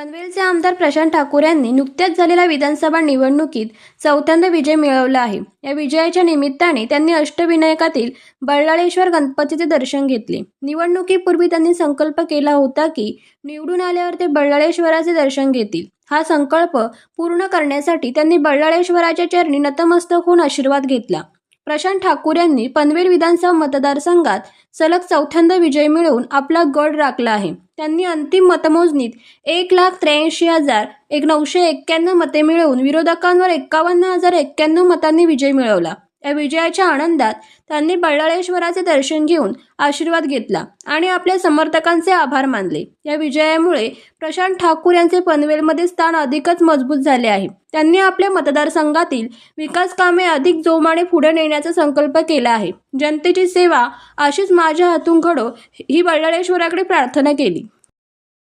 आमदार प्रशांत ठाकूर यांनी नुकत्याच झालेल्या विधानसभा निवडणुकीत चौथ्यांदा विजय मिळवला आहे. या विजयाच्या निमित्ताने त्यांनी अष्टविनायकातील बल्लाळेश्वर गणपतीचे दर्शन घेतले. निवडणुकीपूर्वी त्यांनी संकल्प केला होता की निवडून आल्यावर ते बल्लाळेश्वराचे दर्शन घेतील. हा संकल्प पूर्ण करण्यासाठी त्यांनी बल्लाळेश्वराच्या चरणी नतमस्तक होऊन आशीर्वाद घेतला. प्रशांत ठाकूर यांनी पनवेल विधानसभा मतदारसंघात सलग चौथ्यांदा विजय मिळवून आपला गड राखला आहे. त्यांनी अंतिम मतमोजणीत एक लाख त्र्याऐंशी हजार एक नऊशे एक्क्याण्णव मते मिळवून विरोधकांवर एक्कावन्न हजार एक्क्याण्णव मतांनी विजय मिळवला. या विजयाच्या आनंदात त्यांनी बल्लाळेश्वराचे दर्शन घेऊन आशीर्वाद घेतला आणि आपल्या समर्थकांचे आभार मानले. या विजयामुळे प्रशांत ठाकूर यांचे पनवेलमध्ये स्थान अधिकच मजबूत झाले आहे. त्यांनी आपल्या मतदारसंघातील विकास कामे अधिक जोमाने पुढे नेण्याचा संकल्प केला आहे. जनतेची सेवा अशीच माझ्या हातून घडो ही बल्लाळेश्वराकडे प्रार्थना केली.